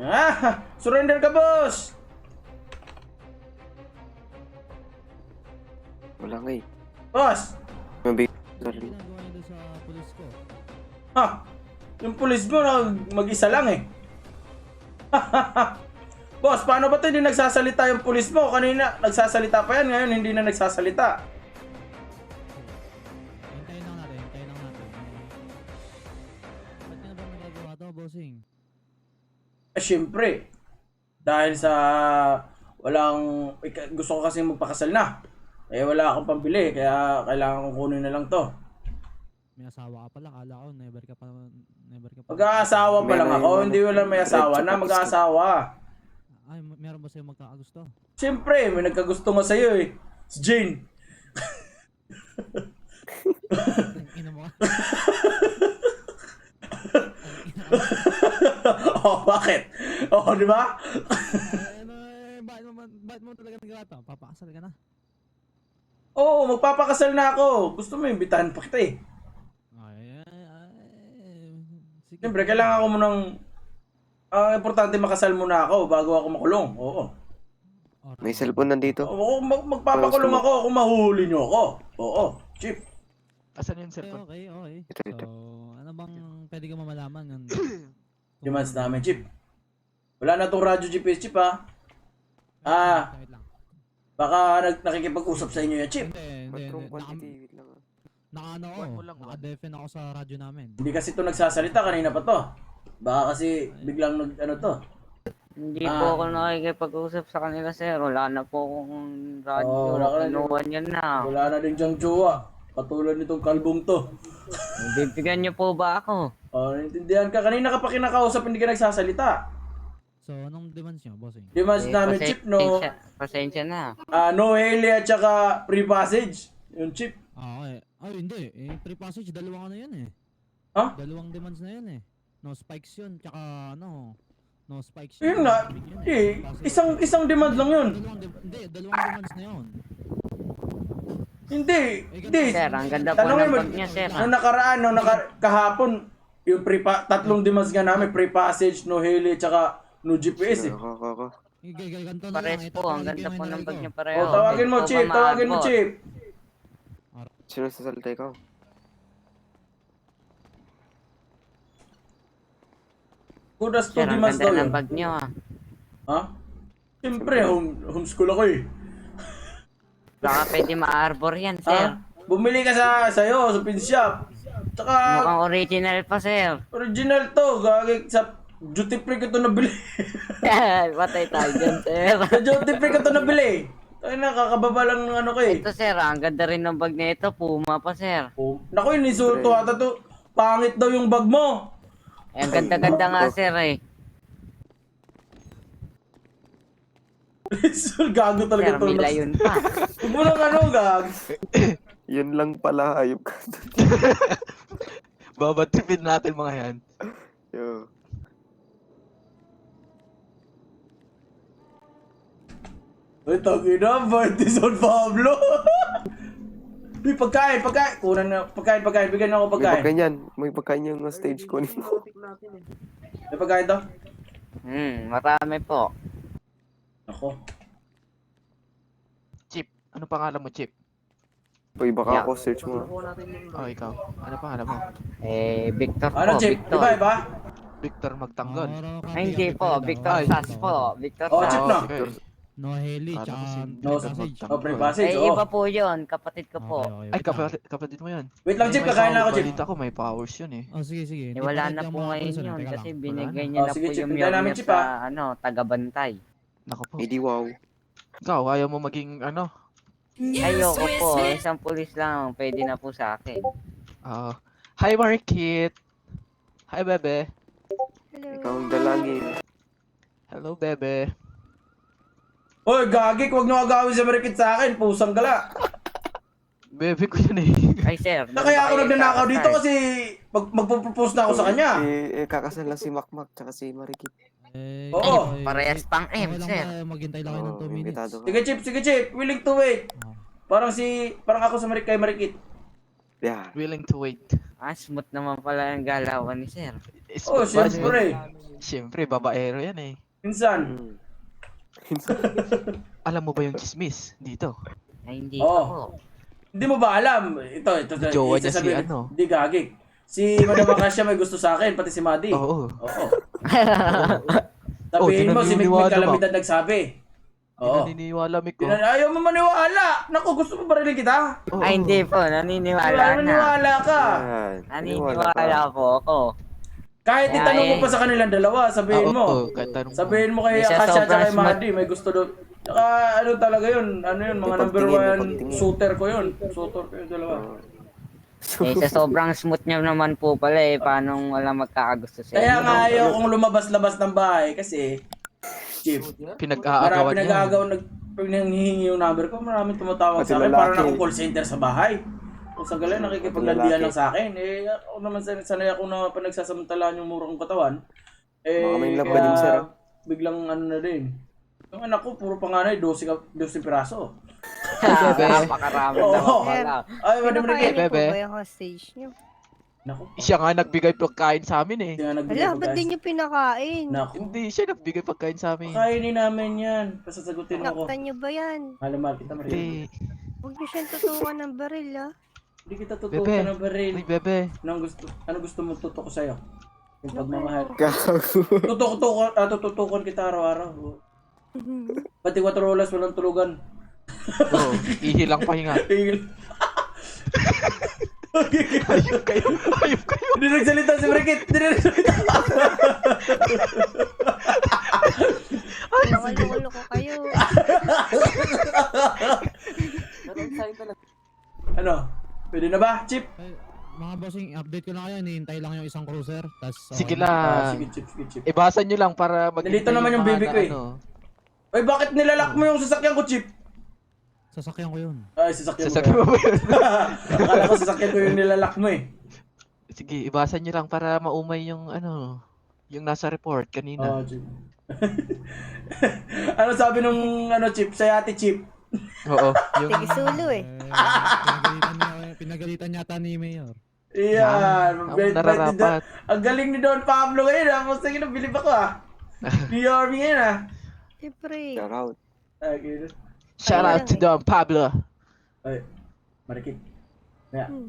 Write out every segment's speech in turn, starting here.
Ah, surrender ka, boss! Wala nga eh. Boss! Mabig... Ginagawa niyo doon sa pulis ko? Ha? Yung pulis mo na mag-isa lang eh. boss, paano ba ito hindi nagsasalita yung pulis mo? Kanina nagsasalita pa yan, ngayon hindi na nagsasalita. Syempre. Dahil sa walang gusto ko kasi magpakasal na. Eh wala akong pambili kaya kailangan kong kunin na lang to. May asawa ka pala, kala ko, never ka pa, never ka pa. Mag-aasawa pa lang ako, hindi wala may asawa na, pa mag-aasawa. Ay, meron ba sa'yo magkakagusto? Siyempre, may nagkagusto nga sa'yo eh. Si Jane. Ina mo ka. oh, bakit? Oh, di ba? Eh, eh, bakit mo, bakit mo talaga nagawa to? Papakasal ka na? Oo, oh, magpapakasal na ako. Gusto mo, imbitahan pa kita eh. Ay, ay, ay. Sige. Siyempre, kailangan ko munang... Ang importante makasal muna ako bago ako makulong. Oo. May cellphone nandito. Oo, mag- magpapakulong ako kung mahuhuli niyo ako. Oo, chip. Asan yung Okay, cellphone? okay, okay. Ito, ito. So, ano bang pwede ka mamalaman? Demands namin, chip. Wala na tong radyo GPS, chip ha. Ah, Wait lang. baka nag nakikipag-usap sa inyo yan, chip. Hindi, hindi, Ba't hindi. quantity? Wait lang. ah. naka ano ako, One mo lang, one. naka-defen ako sa radyo namin. Hindi kasi to nagsasalita kanina pa to. Baka kasi biglang nag ano to. Hindi Ah. po ako nakikipag-usap sa kanila, sir. Wala na po akong radyo. Oh, wala ka na. Kinuha niya na. Wala na din diyang jowa. Katulad nitong kalbong to. Bibigyan niyo po ba ako? Oh, naintindihan ka. Kanina ka pa kinakausap, hindi ka nagsasalita. So, anong demands nyo, bossing? Demands Eh, namin, pasen- chip, no? Pasensya, pasensya na. Ah, no heli at saka free passage. Yung chip. Ah, okay. Ay, hindi. Eh, free passage, dalawang ano yun eh. Ha? Dalawang demands na yun eh. No spikes yun, tsaka ano, no spikes Yun nga. Yun eh. Eh, isang isang demand lang yun. Dalawang, de- hindi, dalawang demands na yun. Hindi. Hindi. Sir, ang ganda po Tanongin ng mo, bag niya, sir. ah. Nung nakaraan, nung naka, kahapon, yung pre tatlong demands nga namin, free passage, no heli, tsaka no GPS eh. Ako, ako, ako. Pares ito, po, ang ganda po ng bag niya pareho. O, tawagin mo, ba Tawagin mo? Chip. Sino sasalita ikaw? Kudas to Sir, ang ganda daw yun. ng bag niyo ah. Ha? Siyempre, home, homeschool ako eh. Baka pwede ma-arbor yan, sir. Ha? Bumili ka sa sa'yo, sa pin shop. Tsaka, Mukhang original pa, sir. original to. Gagi, sa duty free ko to nabili. Patay tayo dyan, sir. sa duty free ko to nabili. Ay, nakakababa lang ng ano ko eh. Ito, sir, ah, ang ganda rin ng bag na ito. Puma pa, sir. Oh, naku, inisulto ata to. Pangit daw yung bag mo. Eh, ang ganda-ganda nga, sir, eh. Gago talaga to. may layon pa. Huwag mo lang ano, gag. Yun lang pala, ayop ka. Babatipid natin mga yan. Yo. Ay, tagi na, Party San Pablo. Uy, pagkain, pagkain. Kunan na, pagkain, pagkain. Bigyan na ako May pagkain. pagkain yan. May pagkain yung stage ko. May pagkain to? Hmm, marami po. Ako. Chip. Ano pangalan mo, Chip? Uy, baka Yeah. ako, search mo. Oh, ikaw. Ano pangalan mo? Eh, Victor Ano, po, Chip? Victor. Iba, iba? Victor Magtanggol. Ah, Ay, hindi po. Victor Ay. Sas po. Victor Oh, Sas. Chip na. okay. No heli, Kala ko tsaka si No, passage. Oh, free passage, Eh, oh. iba po yun. Kapatid ko po. Okay, okay, Ay, wait lang. kapatid, kapatid mo yan. Wait lang, Chip. Kakain na ako, Chip. Balita ko, may powers yun eh. Oh, sige, sige. Eh, Hindi wala pa na rin po mga ngayon yun. teka Kasi binigay Oh, niya na sige, po Chip, yung hintayin namin, Chip, sa, ah. ano, taga-bantay. Naku po. Edi wow. Ikaw, ayaw mo maging ano? Ayoko po. Isang pulis lang. Pwede na po sa akin. Ah, hi Markit. Hi bebe. Ikaw ang dalangin. Hello bebe. Hoy, gagi. Huwag nyo agawin sa marikit sa akin. Pusang gala. Bebe ko yun eh. Ay, sir. Na kaya ako nagnanakaw dito kasi mag magpo-propose na ako sa kanya. Eh, eh, kakasal lang si Makmak tsaka si Marikit. Eh, Oo. okay. Parehas pang Okay M, lang sir. ba, maghintay lang kayo ng Oo, 2 minutes. imbitado ka. Sige, Chip. Sige, Chip. Willing to wait. Oh. Parang si... Parang ako sa marik kay Marikit. Yeah. Willing to wait. Ah, smooth naman pala yung galawan ni sir. Is- Oh, ba- siyempre. Siyempre, babaero yan eh. Minsan. Mm. Alam mo ba yung chismis dito? Ay, hindi Oo. pa po. Hindi mo ba alam? Ito, ito. ito Jowa niya si ano? Hindi gagig. Si Madam Acacia may gusto sa akin, pati si Madi. Oo. Oo. Oh, Sabihin mo, si Mick. Kalamidad nagsabi. Hindi Oo. naniniwala, Mick. oh. Tinan- Ayaw mo maniwala. Naku, gusto mo barilin kita? Oo. Ay, hindi po. Naniniwala na. maniwala ka. Naniniwala po ako. Kahit Kaya itanong mo pa sa kanilang dalawa, sabihin Ah, mo. tanong mo. Sabihin mo kay Acacia at kay. Mahdi, may gusto doon. Saka ano talaga yun, ano yun, mga number one shooter ko yun. Shooter ko yun dalawa. Eh, sa sobrang smooth niya naman po pala eh. Paano wala magkakagusto sa Kaya nga ayaw kong lumabas-labas ng bahay kasi, Chief, Pinag-aagawan marami niya. pinag-aagaw, nag, pag nanghihingi yung number ko, maraming tumatawag Pati sa akin, lalaki. parang ako call center sa bahay. Kung sa galing, nakikipaglandian lalaki. lang sa akin. Eh, ako naman sanay, sanay ako na panagsasamantalaan yung murang katawan. Eh, Baka may ka kaya din, sir, ah. biglang ano na din. Yung anak ko, puro panganay, 12, ka, 12 piraso. Bebe. Napakarami Oo. naman pala. Ay, madam Pinakain Ricky. niyo po Bebe. ba yung hostage niyo? Naku, Siya nga nagbigay pagkain sa amin eh. hindi nga nagbigay Hala, ko, ba't guys. di niyo pinakain? Naku, Hindi siya nagbigay pagkain sa amin. kainin namin yan. Pasasagutin mo ko. Naktan niyo ba yan? Na mahal kita, Maria. Hindi. Huwag niyo siyang tutukan ng baril, ah. Hindi kita tutukan Bebe. ng baril. Ay, bebe. Anong gusto, ano gusto mo tutok ko sa'yo? Yung pagmamahal. Gago. Tutok-tutok, ah, tututukan kita araw-araw. Pati 4 oras walang tulugan. Oo, ihilang pahinga. Ayop kayo. Ayop kayo. Hindi nagsalita si Brigit. Hindi na nagsalita. Makaloko ko kayo. ano? Pwede na ba, Chip? Mga bossing, update ko lang kayo. Hinihintay lang yung isang cruiser. Tas, Sige okay na. Ah, lang. sige, Chip, sige, Chip. Ibasan nyo lang para mag Nandito naman yung baby ko eh. Ay, bakit nilalak mo yung sasakyan ko, Chip? Sasakyan ko yun. Ay, sasakyan mo. Sasabi mo ba yun? Akala ko sasakyan ko yung nilalak mo eh. Sige, ibasan nyo lang para maumay yung ano, yung nasa report kanina. Oh, Chip. ano sabi nung ano, Chip? Sa ate, Chip? Oo, yung Tigisulo, eh. pinagalitan, niya, pinagalitan yata ni Mayor. Iyan. ang Bait- bait ni Don- nararapat. Ang galing ni Don Pablo ngayon ah. Mas naging bilib ako ah. New Army ngayon ah. Siyempre. Shout out. Gano'n. Shout out to Don Pablo. Ay, marikit. Kaya, Hmm.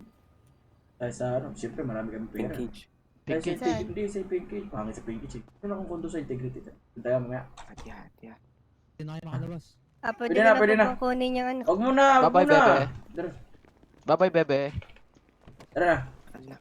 tayo sa ano, siyempre marami kami pera. Pinkage. Tayo sa Pinkage. integrity, hindi sa pinkage. Pangit sa pinkage eh. Ano akong kondo sa integrity? Tayo mamaya. Hati, hati, hati. Hindi na kayo makalabas. Ah, pwede, Pwede na, na, pwede na. yung ano. Huwag mo na, huwag mo Bye-bye, na. bebe. Tara, Bye-bye, bebe. tara na. Ala.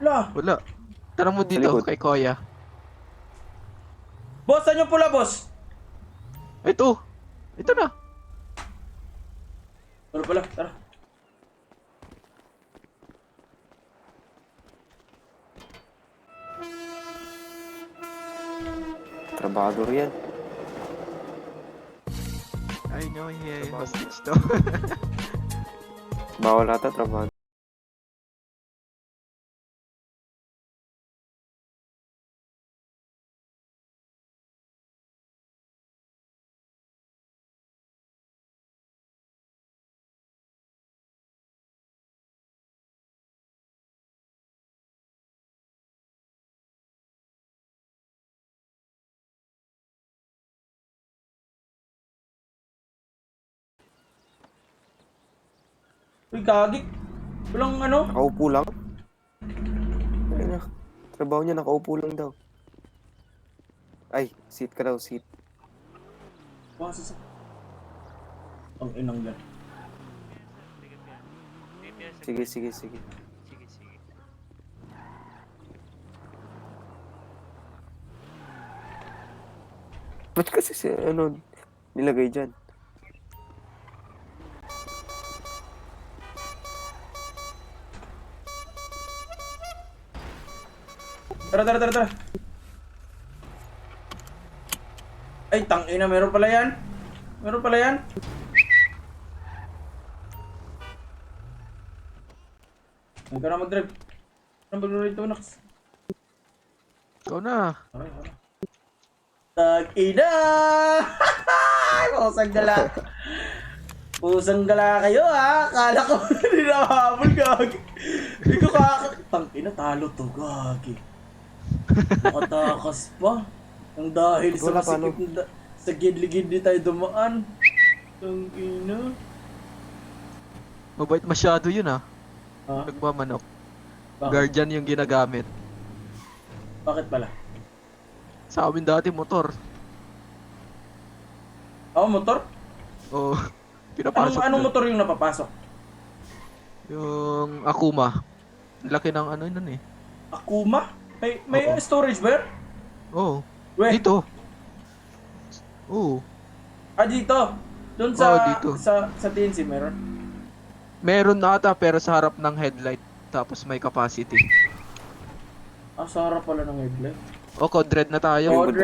Wala. Wala. Tanong mo dito likod. kay Koya. Boss, saan yung pula, boss? Ito. Ito na. Ano pala? Tara. Trabador yan. Ay, no, yeah. Hostage to. Bawal ata trabador. Uy, gagi. Walang ano? Nakaupo lang. Ayun na. Trabaho niya, nakaupo lang daw. Ay, seat ka daw, seat. Baka sa... Ang inang yan. Sige, sige, sige. Ba't kasi si, ano, nilagay dyan? Tara, tara, tara, tara. Ay, tangina, meron pala yan. Meron pala yan. Huwag ka na mag-drive. Ano mag-drive to, Nax? Ikaw na. Tag-ina! Pusang gala. Pusang gala kayo ha. Kala ko hindi na habol gagi. Hindi ko kaka... Tangina, talo to gagi. Nakatakas pa. Ang dahil sa paano? masikip na... Sa gidli-gidli tayo dumaan. Tangina. Mabait masyado yun ah. Ha? Nagmamanok. Bakit? Guardian yung ginagamit. Bakit pala? Sa amin dati motor. Ako, motor? Oo. Anong, Pinapasok anong dun. motor yung napapasok? Yung Akuma. Laki ng ano yun eh. Akuma? May, may Oo. storage ba yun? Oo. Weh, Dito. Oo. Ah, dito. Doon sa, Oo, dito. sa, sa TNC meron. Meron na ata pero sa harap ng headlight. Tapos may capacity. Ah, sa harap pala ng headlight. O, code red na tayo. Code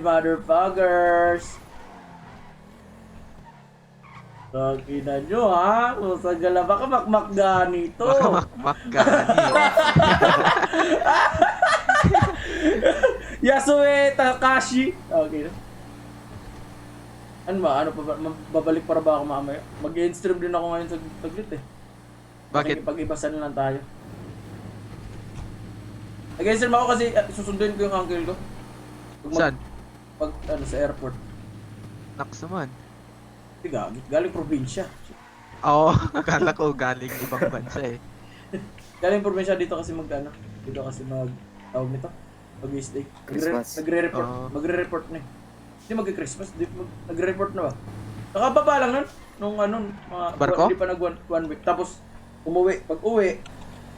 motherfuckers! Tagina nyo ha, kung sa gala baka makmak ganito. Baka makmak gani. Yasue Takashi. Okay. Ano ba? Ano pa ba? Babalik para ba ako mamaya? Mag-stream din ako ngayon sa taglit eh. Bakit? Pag-ibasan lang tayo. Nag-stream ako kasi uh, susunduin ko yung uncle ko. Pag Saan? Pag ano sa airport. Naks naman. Hindi galing, galing probinsya. Oo, akala ko galing ibang bansa eh. Galing probinsya dito kasi mag ano, dito kasi mag tawag nito. Nagre, Christmas. nagre-report, Oo. magre-report na eh. Hindi magki-Christmas, di mag, nagre-report na ba? Nakababa lang nun nung ano, mga Barko? hindi pa nag one, one week. Tapos umuwi, pag uwi,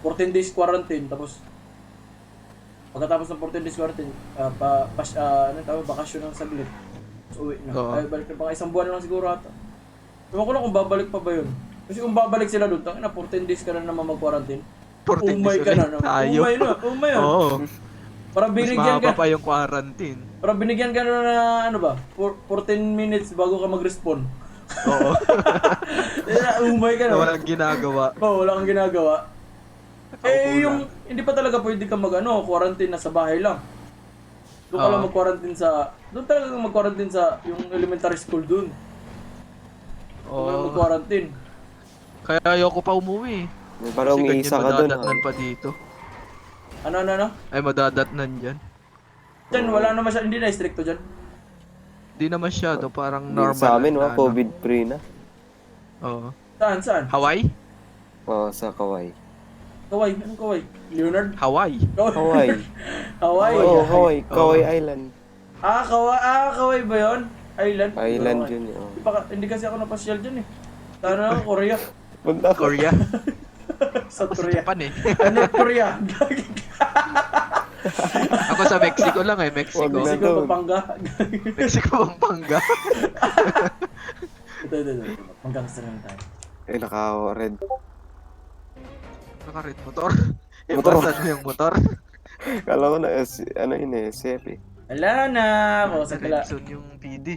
14 days quarantine tapos pagkatapos ng 14 days quarantine, ah, pa, pas, ah, ano tawag, bakasyon ng saglit. Tapos uwi na. Oo. Ay, balik na mga isang buwan lang siguro ata. Ewan ko lang kung babalik pa ba yun. Kasi kung babalik sila doon, tangina 14 days ka na naman mag-quarantine. 14 Umay days ka na ulit naman. tayo. Umay na, umay na. Oo. Para Mas binigyan mahaba ka, pa yung quarantine. para binigyan ka na na ano ba, for, 14 minutes bago ka mag-respawn. Oo. Eh, umay ka na na. walang ginagawa. Oo, wala kang ginagawa. Eh, yung, hindi pa talaga pwede ka mag, ano, quarantine na sa bahay lang. Doon ka Oo. lang mag-quarantine sa, doon talaga kang mag-quarantine sa, yung elementary school doon. Doon ka lang Oo. mag-quarantine. Kaya ayoko pa umuwi. Parang Kasi umiisa ka doon. madadatnan pa dito. Ano, ano, ano? Ay, madadatnan dyan. Diyan, wala naman siya, hindi na stricto dyan. Di na masyado, parang Hindi normal. Sa amin, na wa, ano. COVID-free na. Oo. Saan, saan? Hawaii? Oo, sa Kauai. Kaway, anong kaway? Leonard? Hawaii. Kaway. Hawaii. Hawaii. Oo, Hawaii. Oo. Kauai Island. Ah, kaway, ah, kaway ba yun? Island? Island yun. oh. Hindi, hindi kasi ako napasyal dyan eh. Sana ako, Korea. Punta. Korea. South Sa Korea. Japan eh. North Korea. Gagi Ako sa Mexico lang eh, Mexico. Wag na. Mexico, doon. Pampanga. Mexico, Pampanga. ito, ito, ito. Mag-gangster na tayo. Eh, naka-red. Naka-red motor. Motor. Ibasan mo yung motor. Kala ko na, si- ano yun eh, CF eh. Wala na! Ako sa kala. Redson yung PD.